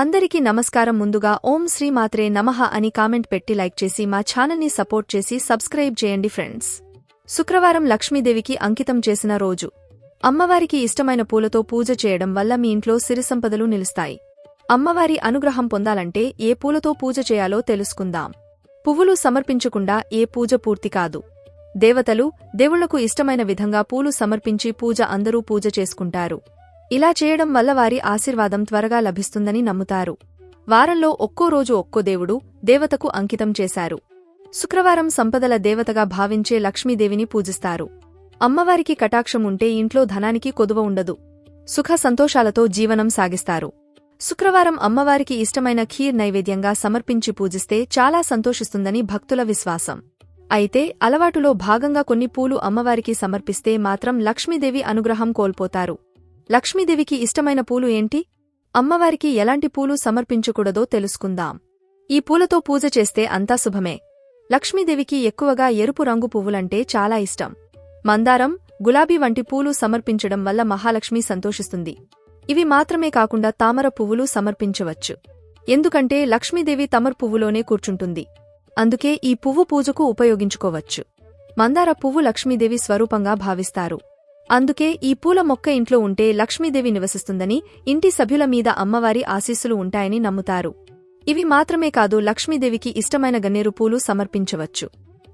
అందరికీ నమస్కారం. ముందుగా ఓం శ్రీమాత్రే నమః అని కామెంట్ పెట్టి లైక్ చేసి మా ఛానల్ని సపోర్ట్ చేసి సబ్స్క్రైబ్ చేయండి ఫ్రెండ్స్. శుక్రవారం లక్ష్మీదేవికి అంకితం చేసిన రోజు. అమ్మవారికి ఇష్టమైన పూలతో పూజ చేయడం వల్ల మీ ఇంట్లో సిరిసంపదలు నిలుస్తాయి. అమ్మవారి అనుగ్రహం పొందాలంటే ఏ పూలతో పూజ చేయాలో తెలుసుకుందాం. పువ్వులు సమర్పించకుండా ఏ పూజ పూర్తి కాదు. దేవతలు దేవుళ్ళకు ఇష్టమైన విధంగా పూలు సమర్పించి పూజ అందరూ పూజ చేసుకుంటారు. ఇలా చేయడం వల్ల వారి ఆశీర్వాదం త్వరగా లభిస్తుందని నమ్ముతారు. వారంలో ఒక్కో రోజు ఒక్కో దేవుడు దేవతకు అంకితం చేశారు. శుక్రవారం సంపదల దేవతగా భావించే లక్ష్మీదేవిని పూజిస్తారు. అమ్మవారికి కటాక్షం ఉంటే ఇంట్లో ధనానికి కొదువ ఉండదు. సుఖ సంతోషాలతో జీవనం సాగిస్తారు. శుక్రవారం అమ్మవారికి ఇష్టమైన ఖీర్ నైవేద్యంగా సమర్పించి పూజిస్తే చాలా సంతోషిస్తుందని భక్తుల విశ్వాసం. అయితే అలవాటులో భాగంగా కొన్ని పూలు అమ్మవారికి సమర్పిస్తే మాత్రం లక్ష్మీదేవి అనుగ్రహం కోల్పోతారు. లక్ష్మీదేవికి ఇష్టమైన పూలు ఏంటి? అమ్మవారికి ఎలాంటి పూలు సమర్పించకూడదో తెలుసుకుందాం. ఈ పూలతో పూజ చేస్తే అంతా శుభమే. లక్ష్మీదేవికి ఎక్కువగా ఎరుపు రంగు పువ్వులంటే చాలా ఇష్టం. మందారం గులాబీ వంటి పూలు సమర్పించడం వల్ల మహాలక్ష్మి సంతోషిస్తుంది. ఇవి మాత్రమే కాకుండా తామర పువ్వులు సమర్పించవచ్చు. ఎందుకంటే లక్ష్మీదేవి తమర్ పువ్వులోనే కూర్చుంటుంది. అందుకే ఈ పువ్వు పూజకు ఉపయోగించుకోవచ్చు. మందార పువ్వు లక్ష్మీదేవి స్వరూపంగా భావిస్తారు. అందుకే ఈ పూల మొక్క ఇంట్లో ఉంటే లక్ష్మీదేవి నివసిస్తుందని ఇంటి సభ్యుల మీద అమ్మవారి ఆశీస్సులు ఉంటాయని నమ్ముతారు. ఇవి మాత్రమే కాదు లక్ష్మీదేవికి ఇష్టమైన గన్నేరు పూలు సమర్పించవచ్చు.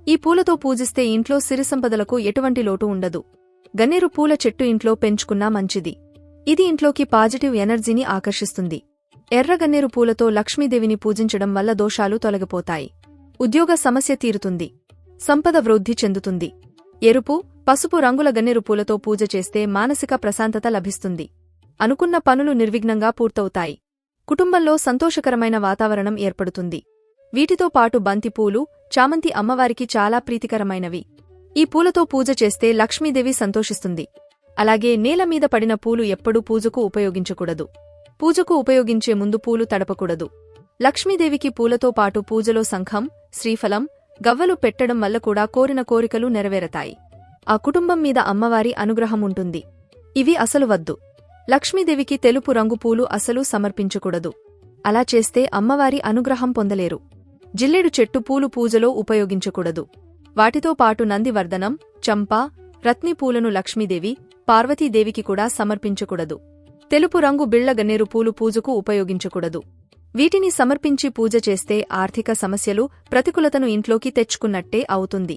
ఈ పూలతో పూజిస్తే ఇంట్లో సిరిసంపదలకు ఎటువంటి లోటు ఉండదు. గన్నేరు పూల చెట్టు ఇంట్లో పెంచుకున్నా మంచిది. ఇది ఇంట్లోకి పాజిటివ్ ఎనర్జీని ఆకర్షిస్తుంది. ఎర్ర గన్నేరు పూలతో లక్ష్మీదేవిని పూజించడం వల్ల దోషాలు తొలగిపోతాయి. ఉద్యోగ సమస్య తీరుతుంది. సంపద వృద్ధి చెందుతుంది. ఎరుపు పసుపు రంగుల గన్నెరు పూలతో పూజ చేస్తే మానసిక ప్రశాంతత లభిస్తుంది. అనుకున్న పనులు నిర్విఘ్నంగా పూర్తవుతాయి. కుటుంబంలో సంతోషకరమైన వాతావరణం ఏర్పడుతుంది. వీటితో పాటు బంతిపూలు చామంతి అమ్మవారికి చాలా ప్రీతికరమైనవి. ఈ పూలతో పూజ చేస్తే లక్ష్మీదేవి సంతోషిస్తుంది. అలాగే నేల మీద పడిన పూలు ఎప్పుడూ పూజకు ఉపయోగించకూడదు. పూజకు ఉపయోగించే ముందు పూలు తడపకూడదు. లక్ష్మీదేవికి పూలతో పాటు పూజలో సంఘం శ్రీఫలం గవ్వలు పెట్టడం వల్ల కూడా కోరిన కోరికలు నెరవేరతాయి. ఆ కుటుంబం మీద అమ్మవారి అనుగ్రహం ఉంటుంది ఇవి అసలు వద్దు. లక్ష్మీదేవికి తెలుపు రంగు పూలు అసలు సమర్పించకూడదు. అలా చేస్తే అమ్మవారి అనుగ్రహం పొందలేరు. జిల్లెడు చెట్టు పూలు పూజలో ఉపయోగించకూడదు. వాటితో పాటు నందివర్ధనం చంపా రత్నిపూలను లక్ష్మీదేవి పార్వతీదేవికి కూడా సమర్పించకూడదు. తెలుపు రంగు బిళ్ళగన్నేరు పూలు పూజకు ఉపయోగించకూడదు. వీటిని సమర్పించి పూజ చేస్తే ఆర్థిక సమస్యలు ప్రతికూలతను ఇంట్లోకి తెచ్చుకున్నట్టే అవుతుంది.